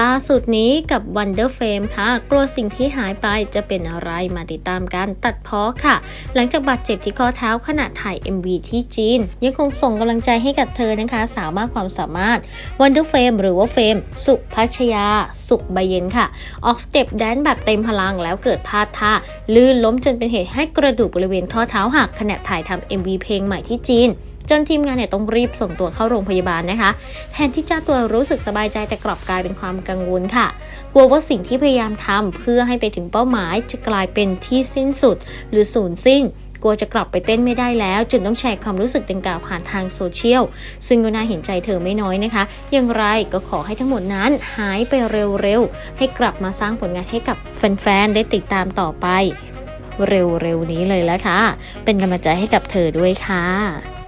ล่าสุดนี้กับ Wonder Fame ค่ะ กลัวสิ่งที่หายไปจะเป็นอะไรมาติดตามกันตัดเพ้อค่ะ หลังจากบาดเจ็บที่ข้อเท้าขณะถ่าย MV ที่จีน ยังคงส่งกำลังใจให้กับเธอนะคะ สาวมากความสามารถ Wonder Fame หรือว่าเฟมสุพัชยา สุขใบเย็นค่ะ ออกสเต็ปแดนแบบเต็มพลังแล้วเกิดพลาดท่า ลื่นล้มจนเป็นเหตุให้กระดูกบริเวณข้อเท้าหักขณะถ่ายทำ MV เพลงใหม่ที่จีน จนทีมงานเนี่ยต้องรีบส่งตัวเข้าโรงพยาบาลนะคะ แทนที่เจ้าตัวรู้สึกสบายใจแต่กลับกลายเป็นความกังวลค่ะ กลัวว่าสิ่งที่พยายามทำเพื่อให้ไปถึงเป้าหมายจะกลายเป็นที่สิ้นสุด หรือสูญสิ้นกลัวจะกลับไปเต้นไม่ได้แล้วจนต้องแชร์ความรู้สึกดังกล่าวผ่านทางโซเชียล ซึ่งก็น่าเห็นใจเธอไม่น้อยนะคะ อย่างไรก็ขอให้ทั้งหมดนั้นหายไปเร็วๆ ให้กลับมาสร้างผลงานให้กับแฟนๆ ได้ติดตามต่อไป เร็วๆ นี้เลยละค่ะ เป็นกำลังใจให้กับเธอด้วยค่ะ